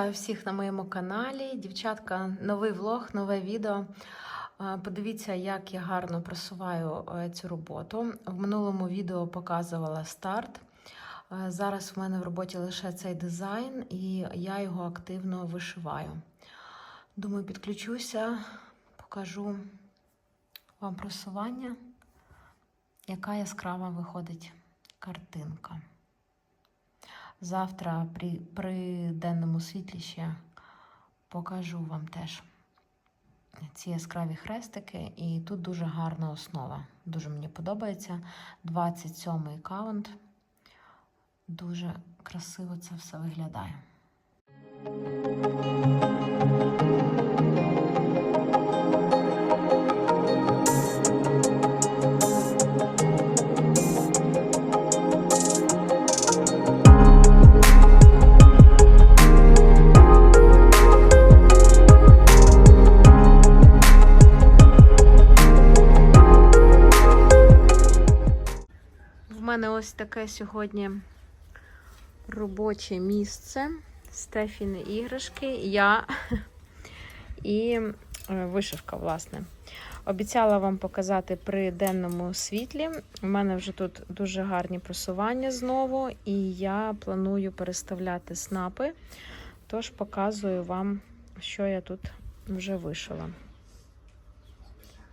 Вітаю всіх на моєму каналі. Дівчатка, новий влог, нове відео. Подивіться, як я гарно просуваю е, цю роботу. В минулому відео показувала старт. Зараз в мене в роботі лише цей дизайн, і я його активно вишиваю. Думаю, підключуся, покажу вам просування, яка яскрава виходить картинка. Завтра при, при денному світлі ще покажу вам теж ці яскраві хрестики. І тут дуже гарна основа. Дуже мені подобається. 27-й каунт. Дуже красиво це все виглядає. Таке сьогодні робоче місце. Стефіни іграшки, я і е, вишивка, власне. Обіцяла вам показати при денному світлі. У мене вже тут дуже гарні просування знову, і я планую переставляти снапи. Тож показую вам, що я тут вже вишила.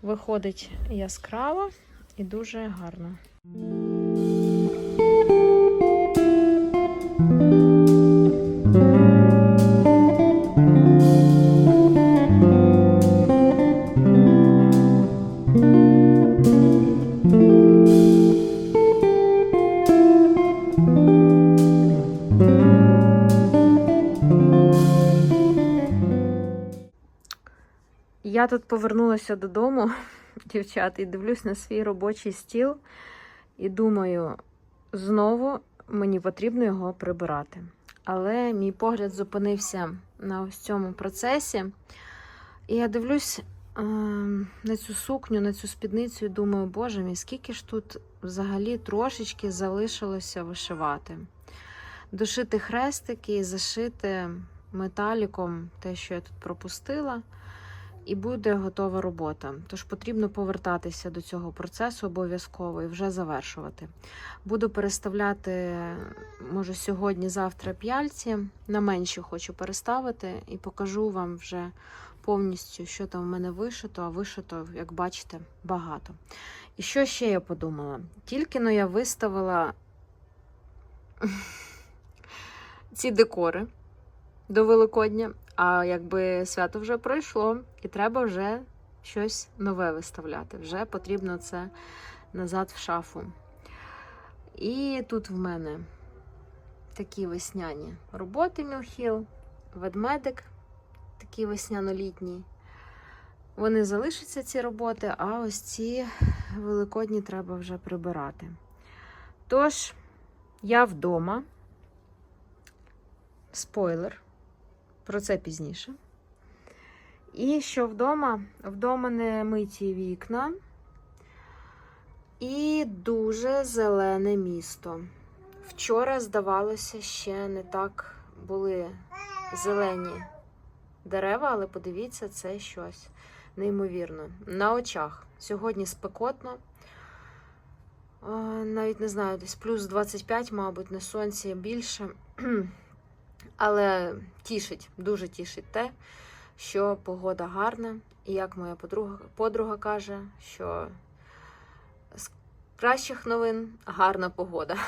Виходить яскраво і дуже гарно. Я тут повернулася додому, дівчат, і дивлюсь на свій робочий стіл і думаю, знову мені потрібно його прибирати. Але мій погляд зупинився на ось цьому процесі. І я дивлюсь е, на цю сукню, на цю спідницю і думаю, боже мій, скільки ж тут взагалі трошечки залишилося вишивати. Дошити хрестики і зашити металіком те, що я тут пропустила і буде готова робота. Тож потрібно повертатися до цього процесу обов'язково і вже завершувати. Буду переставляти, може, сьогодні-завтра п'яльці. На менші хочу переставити і покажу вам вже повністю, що там в мене вишито, а вишито, як бачите, багато. І що ще я подумала? Тільки но я виставила ці декори до Великодня. А якби свято вже пройшло, і треба вже щось нове виставляти. Вже потрібно це назад в шафу. І тут в мене такі весняні роботи Мілхіл, ведмедик, такий весняно-літній. Вони залишаться, ці роботи, а ось ці великодні треба вже прибирати. Тож, я вдома. Спойлер. Про це пізніше. І що вдома? Вдома не миті вікна. І дуже зелене місто. Вчора, здавалося, ще не так були зелені дерева, але подивіться, це щось неймовірно. На очах. Сьогодні спекотно. Навіть не знаю, десь плюс 25, мабуть, на сонці більше. Але тішить, дуже тішить те, що погода гарна. І як моя подруга, подруга каже, що з кращих новин гарна погода.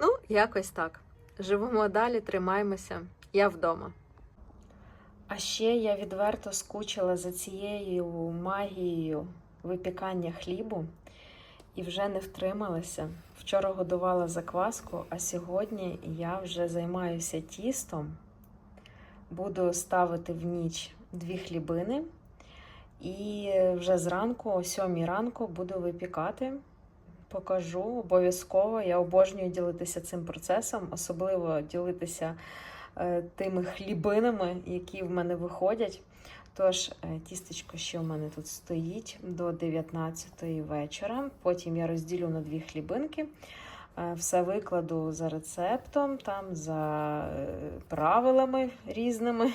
Ну, якось так. Живемо далі, тримаємося. Я вдома. А ще я відверто скучила за цією магією випікання хлібу і вже не втрималася. Вчора годувала закваску, а сьогодні я вже займаюся тістом. Буду ставити в ніч дві хлібини. І вже зранку, о 7 ранку, буду випікати. Покажу обов'язково. Я обожнюю ділитися цим процесом, особливо ділитися е, тими хлібинами, які в мене виходять. Тож, е, тістечко ще в мене тут стоїть до 19 вечора. Потім я розділю на дві хлібинки. Е, Все викладу за рецептом, там за е, правилами різними.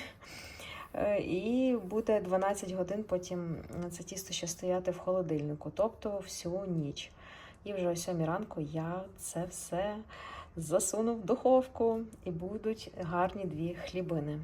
І буде 12 годин потім це тісто ще стояти в холодильнику, тобто всю ніч. І вже о 7 ранку я це все засуну в духовку і будуть гарні дві хлібини.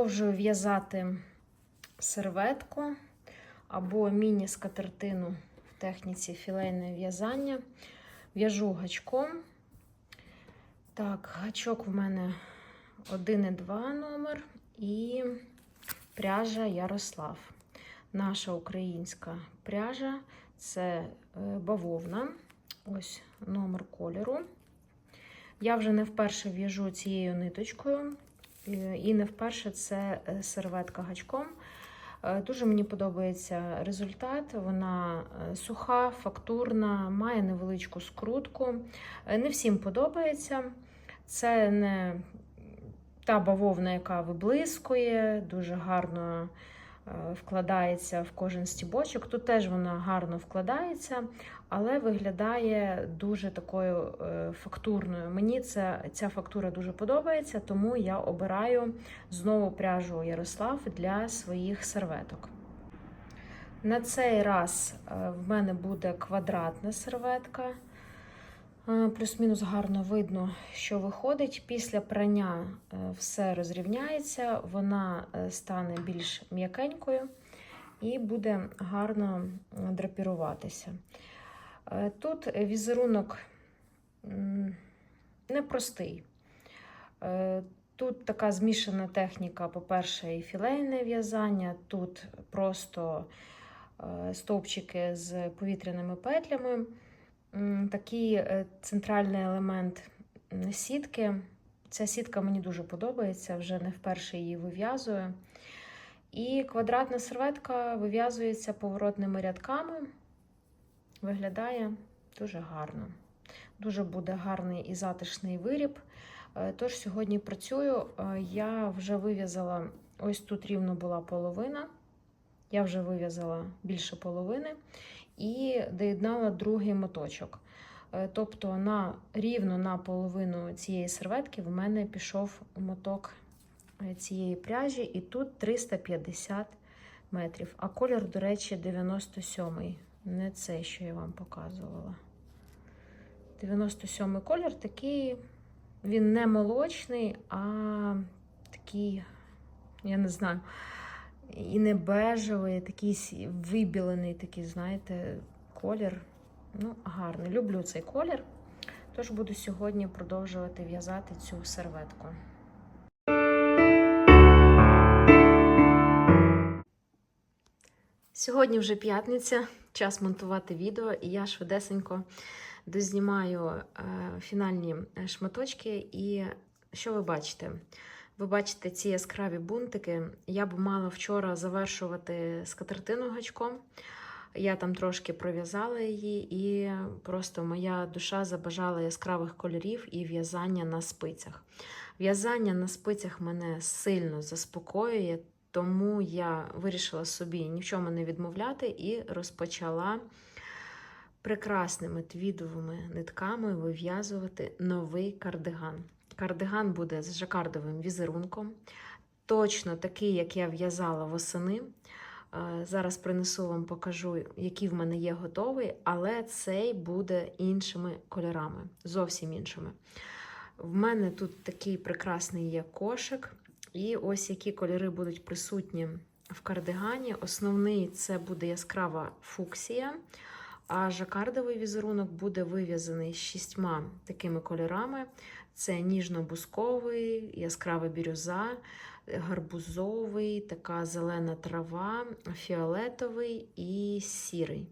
Продовжую в'язати серветку або міні-скатертину в техніці філейне в'язання. В'яжу гачком. Так, гачок в мене 1,2 номер і пряжа Ярослав. Наша українська пряжа це е, бавовна. Ось номер кольору. Я вже не вперше в'яжу цією ниточкою. Е, І не вперше це е, серветка гачком. Е, Дуже мені подобається результат. Вона суха, фактурна, має невеличку скрутку. Не всім подобається. Це не та бавовна, яка виблискує, дуже гарно вкладається в кожен стібочок. Тут теж вона гарно вкладається, але виглядає дуже такою е, фактурною. Мені це, ця фактура дуже подобається, тому я обираю знову пряжу Ярослав для своїх серветок. На цей раз е, в мене буде квадратна серветка. Е, Плюс-мінус гарно видно, що виходить. Після прання е, все розрівняється, вона е, стане більш м'якенькою і буде гарно драпіруватися. Тут візерунок непростий. Тут така змішана техніка, по-перше, і філейне в'язання, тут просто стовпчики з повітряними петлями. Такий е, центральний елемент сітки. Ця сітка мені дуже подобається, вже не вперше її вив'язую. І квадратна серветка вив'язується поворотними рядками. Виглядає дуже гарно. Дуже буде гарний і затишний виріб. Е, Тож сьогодні працюю. Е, Я вже вив'язала, ось тут рівно була половина. Я вже вив'язала більше половини і доєднала другий моточок. Е, Тобто на рівно на половину цієї серветки в мене пішов моток е, цієї пряжі, і тут 350 метрів. А колір, до речі, 97-й. Не цей, що я вам показувала. 97-й колір такий, він не молочний, а такий, я не знаю, і не бежевий, такий вибілений, такий, знаєте, колір. Ну, гарний. Люблю цей колір. Тож буду сьогодні продовжувати в'язати цю серветку. Сьогодні вже п'ятниця, час монтувати відео, і я швидесенько дознімаю е, фінальні е, шматочки. І що ви бачите? Ви бачите ці яскраві бунтики. Я б мала вчора завершувати скатертину гачком. Я там трошки пров'язала її, і просто моя душа забажала яскравих кольорів і в'язання на спицях. В'язання на спицях мене сильно заспокоює, тому я вирішила собі ні в чому не відмовляти і розпочала прекрасними твідовими нитками вив'язувати новий кардиган. Кардиган буде з жакардовим візерунком, точно такий, як я в'язала восени. Е, Зараз принесу вам, покажу, який в мене є готовий, але цей буде іншими кольорами, зовсім іншими. В мене тут такий прекрасний є кошик, і ось які кольори будуть присутні в кардигані. Основний це буде яскрава фуксія, А жакардовий візерунок буде вив'язаний з шістьма такими кольорами: це ніжно-бусковий, яскрава бірюза, гарбузовий, така зелена трава, фіолетовий і сірий.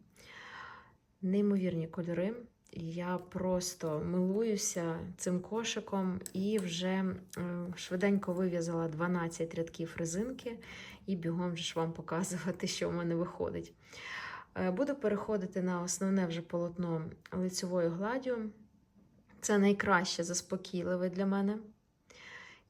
Неймовірні кольори. Я просто милуюся цим кошиком і вже е, швиденько вив'язала 12 рядків резинки і бігом ж вам показувати, що в мене виходить. Е, Буду переходити на основне вже полотно лицевою гладдю. Це найкраще заспокійливе для мене.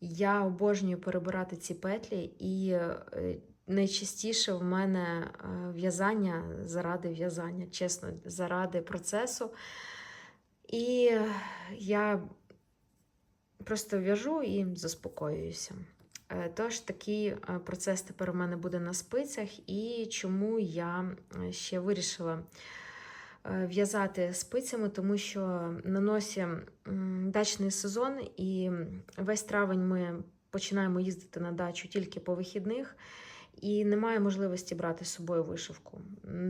Я обожнюю перебирати ці петлі, і е, найчастіше в мене е, в'язання заради в'язання, чесно, заради процесу. І я просто в'яжу і заспокоююся. Е, Тож такий процес тепер у мене буде на спицях, і чому я ще вирішила в'язати спицями, тому що на носі дачний сезон, і весь травень ми починаємо їздити на дачу тільки по вихідних. І немає можливості брати з собою вишивку.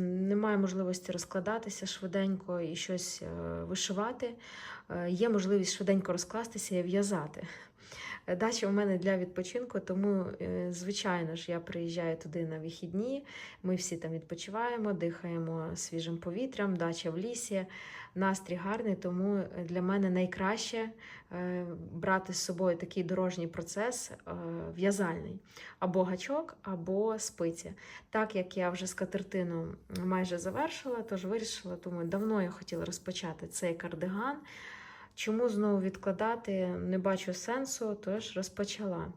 Немає можливості розкладатися швиденько і щось е, вишивати. Е, Є можливість швиденько розкластися і в'язати. Е, Дача у мене для відпочинку, тому, е, звичайно ж, я приїжджаю туди на вихідні. Ми всі там відпочиваємо, дихаємо свіжим повітрям, дача в лісі. Настрій гарний, тому для мене найкраще е, брати з собою такий дорожній процес е, в'язальний або гачок, або спиці. Так як я вже скатертину майже завершила, тож вирішила, думаю, давно я хотіла розпочати цей кардиган. Чому знову відкладати? Не бачу сенсу, тож розпочала.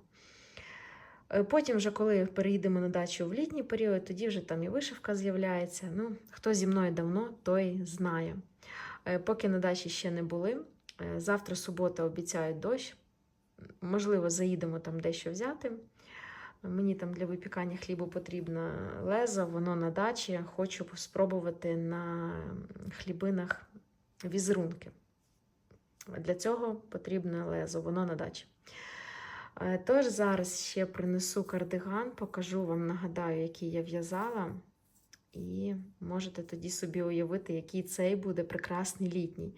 Е, Потім, вже коли переїдемо на дачу в літній період, тоді вже там і вишивка з'являється. Ну, хто зі мною давно, той знає. Е, Поки на дачі ще не були. Е, Завтра субота обіцяють дощ. Можливо, заїдемо там дещо взяти. Мені там для випікання хлібу потрібно лезо, воно на дачі. Хочу спробувати на хлібинах візерунки. Для цього потрібне лезо, воно на дачі. Е, Тож зараз ще принесу кардиган, покажу вам, нагадаю, який я в'язала. І можете тоді собі уявити, який цей буде прекрасний літній.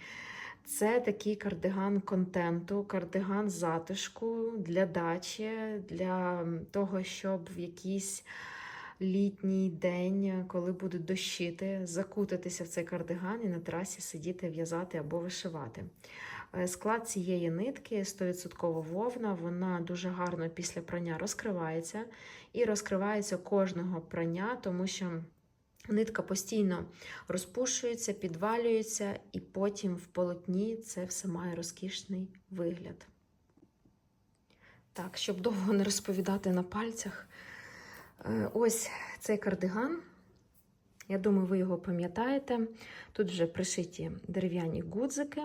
Це такий кардиган контенту, кардиган затишку для дачі, для того, щоб в якийсь літній день, коли будуть дощити, закутатися в цей кардиган і на трасі сидіти, в'язати або вишивати. Е, Склад цієї нитки 100% вовна, вона дуже гарно після прання розкривається і розкривається кожного прання, тому що нитка постійно розпушується, підвалюється, і потім в полотні це все має розкішний вигляд. Так, щоб довго не розповідати на пальцях. Е, Ось цей кардиган. Я думаю, ви його пам'ятаєте. Тут вже пришиті дерев'яні гудзики.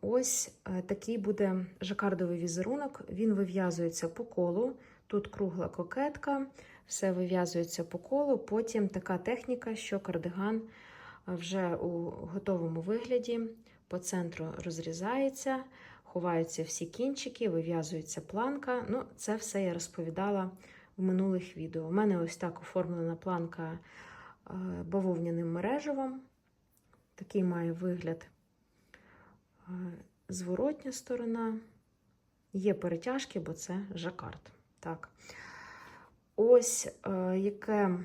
Ось е, такий буде жакардовий візерунок. Він вив'язується по колу. Тут кругла кокетка, все вив'язується по колу. Потім така техніка, що кардиган вже у готовому вигляді по центру розрізається, ховаються всі кінчики, вив'язується планка. Ну, це все я розповідала в минулих відео. У мене ось так оформлена планка е, бавовняним мережевом. Такий має вигляд е, зворотня сторона. Є перетяжки, бо це жакард. Так. Ось е, яке,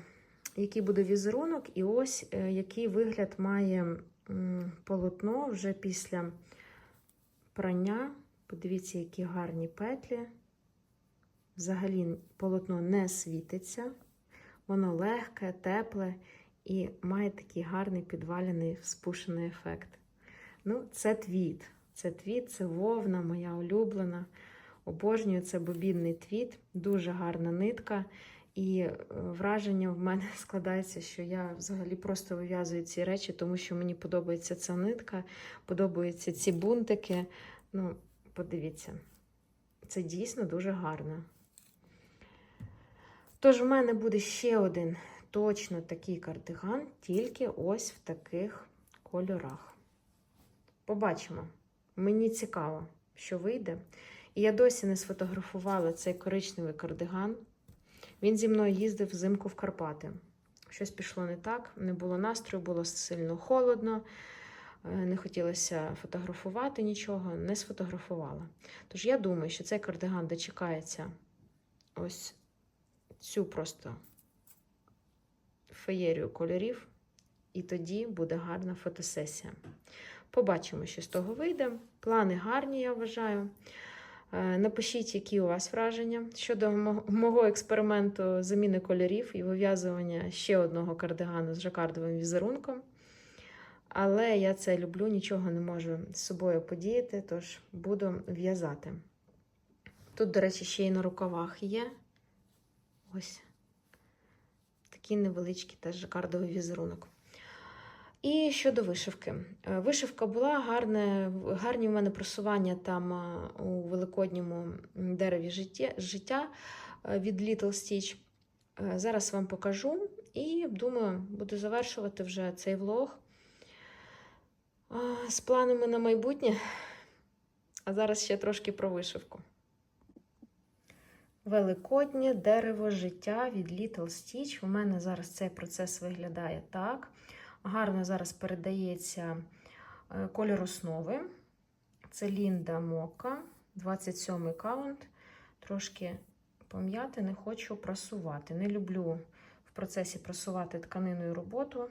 який буде візерунок, і ось який вигляд має полотно вже після прання. Подивіться, які гарні петлі. Взагалі полотно не світиться, воно легке, тепле і має такий гарний підваляний спушений ефект. Ну, це твіт. Це твіт, це вовна, моя улюблена. Обожнюю це бобінний твіт, дуже гарна нитка. І е, враження в мене складається, що я взагалі просто вив'язую ці речі, тому що мені подобається ця нитка, подобаються ці бунтики. Ну, подивіться, це дійсно дуже гарно. Тож, в мене буде ще один точно такий кардиган, тільки ось в таких кольорах. Побачимо. Мені цікаво, що вийде. І я досі не сфотографувала цей коричневий кардиган. Він зі мною їздив взимку в Карпати. щось пішло не так, не було настрою, було сильно холодно, е, не хотілося фотографувати нічого, не сфотографувала. Тож я думаю, що цей кардиган дочекається ось цю просто феєрію кольорів, і тоді буде гарна фотосесія. Побачимо, що з того вийде. Плани гарні, я вважаю. Е, Напишіть, які у вас враження щодо мого експерименту заміни кольорів і вив'язування ще одного кардигану з жакардовим візерунком. Але я це люблю, нічого не можу з собою подіяти, тож буду в'язати. Тут, до речі, ще й на рукавах є. Ось такий невеличкий теж жакардовий візерунок. І щодо вишивки. Е, Вишивка була гарне, гарні в мене просування там е, у великодньому дереві життя, е, від Little Stitch. Зараз вам покажу і думаю, буду завершувати вже цей влог з планами на майбутнє. А зараз ще трошки про вишивку. Великоднє дерево життя від Little Stitch. У мене зараз цей процес виглядає так. Гарно зараз передається е, кольор основи. Це Лінда Мока, 27 каунт. Трошки пом'яти, не хочу прасувати. Не люблю в процесі прасувати тканиною роботу.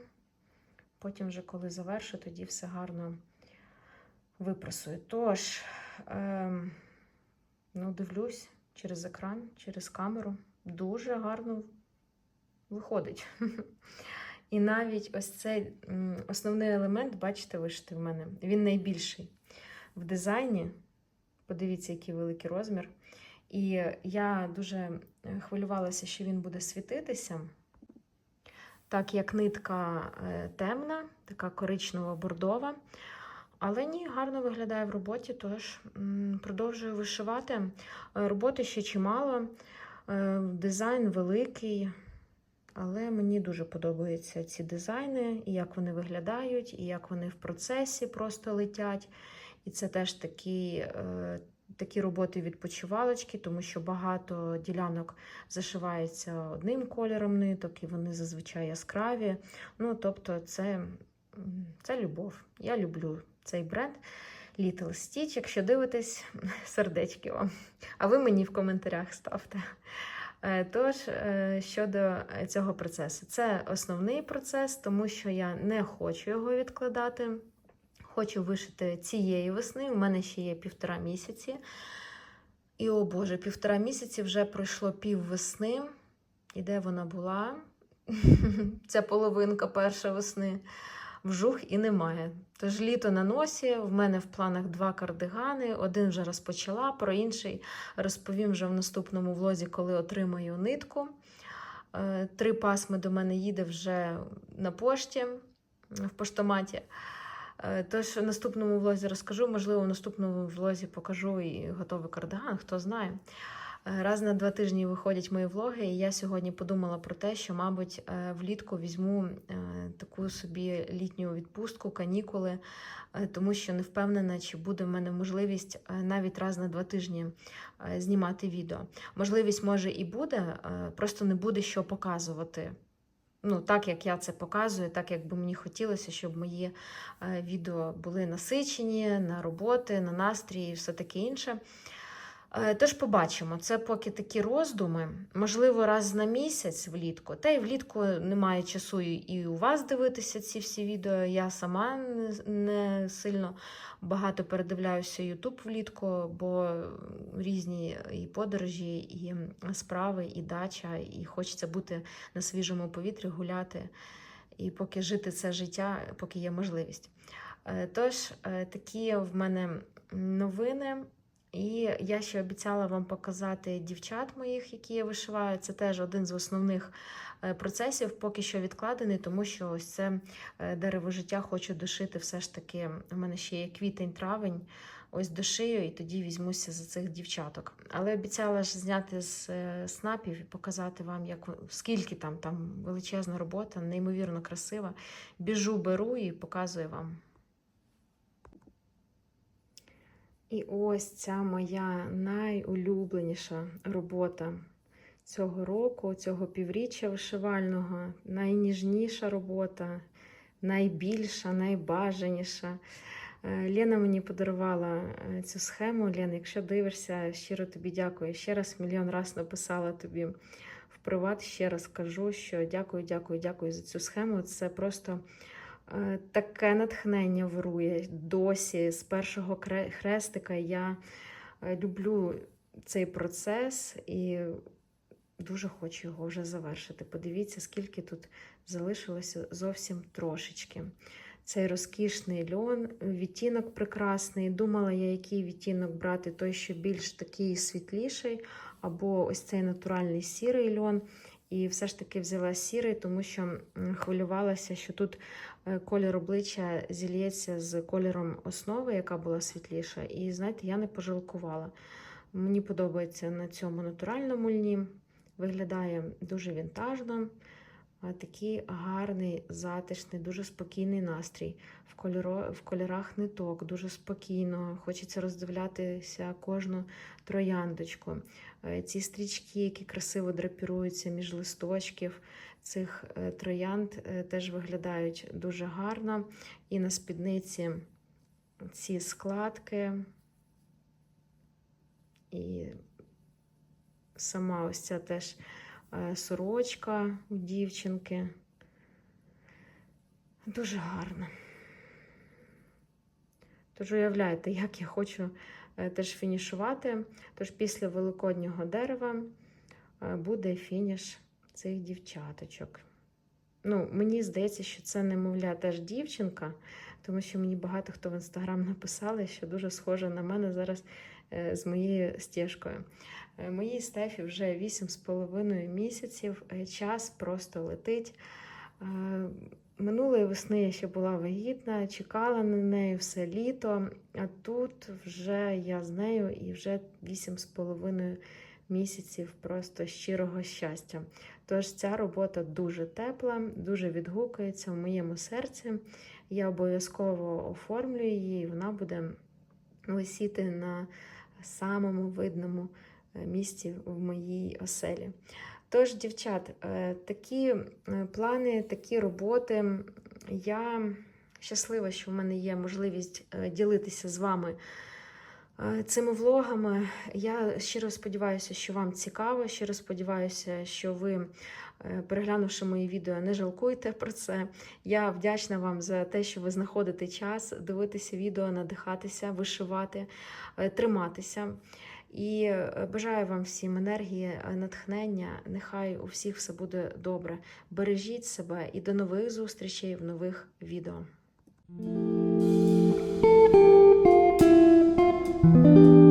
Потім, вже, коли завершу, тоді все гарно випрасую. Тож, ем, ну, дивлюсь через екран, через камеру. Дуже гарно виходить. І навіть ось цей основний елемент, бачите, вишитий в мене. Він найбільший в дизайні. Подивіться, який великий розмір. І я дуже е, хвилювалася, що він буде світитися. Так як нитка е, темна, така коричнево-бордова. Але ні, гарно виглядає в роботі, тож продовжую вишивати. Е, Роботи ще чимало, е, дизайн великий. Але мені дуже подобаються ці дизайни, і як вони виглядають, і як вони в процесі просто летять. І це теж такі, е, такі роботи відпочивалочки, тому що багато ділянок зашивається одним кольором ниток, і вони зазвичай яскраві. Ну, тобто, це, це любов. Я люблю цей бренд. Little Stitch. Якщо дивитесь, сердечки вам. А ви мені в коментарях ставте. Е, Тож, е, щодо цього процесу, це основний процес, тому що я не хочу його відкладати. Хочу вишити цієї весни. У мене ще є півтора місяці. І, о Боже, півтора місяці вже пройшло пів весни. І де вона була? Ця половинка перша весни. Вжух і немає. Тож літо на носі. В мене в планах два кардигани. Один вже розпочала, про інший розповім вже в наступному влозі, коли отримаю нитку. Е, Три пасми до мене їде вже на пошті в поштоматі. Е, Тож в наступному влозі розкажу, можливо, в наступному влозі покажу і готовий кардиган, хто знає. Раз на два тижні виходять мої влоги, і я сьогодні подумала про те, що, мабуть, е, влітку візьму е, таку собі літню відпустку, канікули, е, тому що не впевнена, чи буде в мене можливість навіть раз на два тижні знімати відео. Можливість може і буде, просто не буде що показувати. Ну, так як я це показую, так як би мені хотілося, щоб мої відео були насичені на роботи, на настрій і все таке інше. Е, Тож побачимо. Це поки такі роздуми. Можливо, раз на місяць влітку. Та й влітку немає часу і- у вас дивитися ці всі відео. Я сама не, сильно багато передивляюся YouTube влітку, бо різні і подорожі, і справи, і дача, і хочеться бути на свіжому повітрі, гуляти. І поки жити це життя, поки є можливість. Е, Тож, е, такі в мене новини. І я ще обіцяла вам показати дівчат моїх, які я вишиваю. Це теж один з основних е, процесів, поки що відкладений, тому що ось це е, дерево життя хочу дошити все ж таки. У мене ще є квітень-травень. Ось дошию і тоді візьмуся за цих дівчаток. Але обіцяла ж зняти з е, снапів і показати вам, як скільки там, там величезна робота, неймовірно красива. Біжу, беру і показую вам. І ось ця моя найулюбленіша робота цього року, цього півріччя вишивального. Найніжніша робота, найбільша, найбажаніша. Е, Лена мені подарувала е, цю схему. Лена, якщо дивишся, щиро тобі дякую. Ще раз мільйон раз написала тобі в приват. Ще раз кажу, що дякую, дякую, дякую за цю схему. Це просто таке натхнення вирує досі. З першого хрестика я е, люблю цей процес і дуже хочу його вже завершити. Подивіться, скільки тут залишилося зовсім трошечки. Цей розкішний льон, відтінок прекрасний. Думала я, який відтінок брати, той, що більш такий світліший, або ось цей натуральний сірий льон. І все ж таки взяла сірий, тому що хвилювалася, що тут е, колір обличчя зільється з кольором основи, яка була світліша. І знаєте, я не пожалкувала. Мені подобається на цьому натуральному льні. Виглядає дуже вінтажно. А Такий гарний, затишний, дуже спокійний настрій. В, кольоро, в кольорах ниток, дуже спокійно. Хочеться роздивлятися кожну трояндочку. Е, Ці стрічки, які красиво драпіруються між листочків цих е, троянд, е, теж виглядають дуже гарно. І на спідниці ці складки. І сама ось ця теж е, сорочка у дівчинки. Дуже гарно. Тож уявляєте, як я хочу е, теж фінішувати. Тож після великоднього дерева е, буде фініш цих дівчаточок. Ну, мені здається, що це немовля теж дівчинка, тому що мені багато хто в інстаграм написали, що дуже схожа на мене зараз е, з моєю стежкою. Е, Моїй Стефі вже 8,5 місяців. е, Час просто летить. Е, Минулої весни я ще була вагітна, чекала на неї все літо, а тут вже я з нею і вже 8,5 місяців просто щирого щастя. Тож ця робота дуже тепла, дуже відгукується в моєму серці. Я обов'язково оформлю її, і вона буде висіти на самому видному е, місці в моїй оселі. Тож, дівчат, е, такі е, плани, такі роботи. Я щаслива, що в мене є можливість ділитися з вами цими влогами. Я щиро сподіваюся, що вам цікаво. Щиро сподіваюся, що ви, е, переглянувши мої відео, не жалкуєте про це. Я вдячна вам за те, що ви знаходите час дивитися відео, надихатися, вишивати, е, триматися. І е, бажаю вам всім енергії, натхнення. Нехай у всіх все буде добре. Бережіть себе і до нових зустрічей в нових відео. Thank you.